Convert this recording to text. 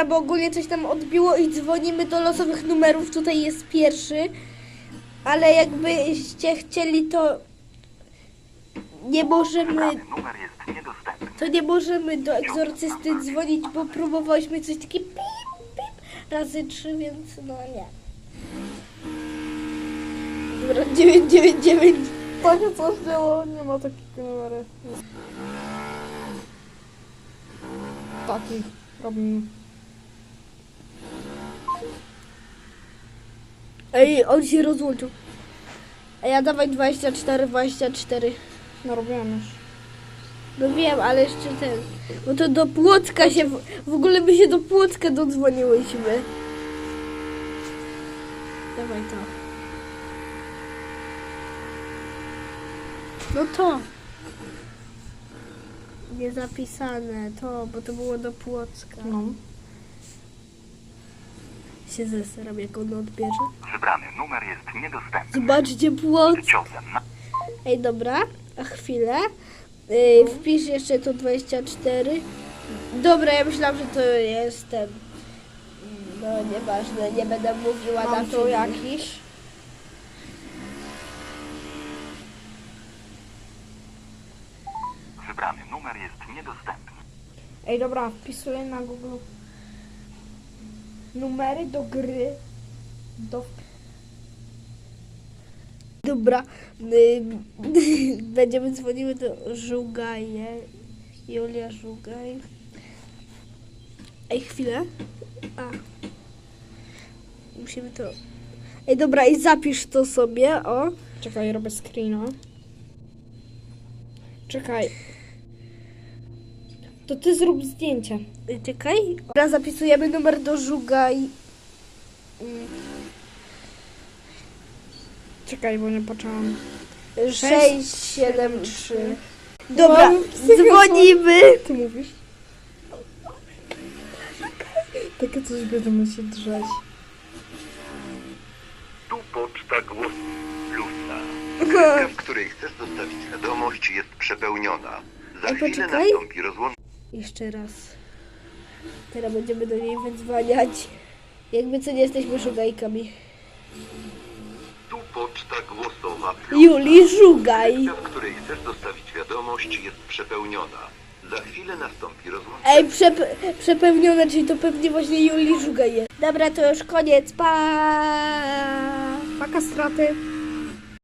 Dobra, bo ogólnie coś tam odbiło i dzwonimy do losowych numerów. Tutaj jest pierwszy. Ale jakbyście chcieli, to nie możemy, to nie możemy do egzorcysty dzwonić, bo próbowałyśmy coś takie pip, pip razy trzy, więc no nie. Dobra, 999. Takie coś było, nie ma takiego numery. Taki robimy. Ej, on się rozłączył. Ej, ja dawaj 24, 24. No robiłem już. No wiem, ale jeszcze ten. Bo to do Płocka się. W, w ogóle my się do Płocka dodzwoniłyśmy. Dawaj to. No to. Niezapisane to, bo to było do Płocka. No. Się zesram, jak on odbierze. Wybrany numer jest niedostępny. Zobaczcie Płock. Ciągiem na... Ej, dobra, a chwilę. Yy, wpisz jeszcze to 24. Dobra, ja myślałam, że to jest ten. No, nieważne, nie będę mówiła na Mam tu filmie. jakiś. Wybrany numer jest niedostępny. Ej, dobra, wpisuję na Google numery do gry. Do Dobra, yy, będziemy dzwoniły do Żugaje. Julia Żugaj. Ej, chwilę. A. Musimy to... Ej, dobra, i zapisz to sobie, o. Czekaj, robię screena. Czekaj. To ty zrób zdjęcie. Y, Czekaj. Dobra, zapisujemy numer do Żugaj. Mm, Czekaj, bo nie poczęłam. 673. Dobra, dzwonimy. Ty mówisz? Takie coś będziemy się drzeć. Tu poczta głos plusa. Skrzynka, w której chcesz zostawić wiadomość, jest przepełniona. Za Ej, chwilę poczekaj. nastąpi rozłączenie. Jeszcze raz. Teraz będziemy do niej wydzwaniać. Jakby co nie jesteśmy żugajkami. Tu poczta głosowa. Julii Żugaj. Skrzynka, w której chcesz zostawić wiadomość, jest przepełniona. Za chwilę nastąpi rozłączenie. Ej, przep przepełnione, czyli to pewnie właśnie Julii Żugaj jest. Dobra, to już koniec. Pa! Paka straty.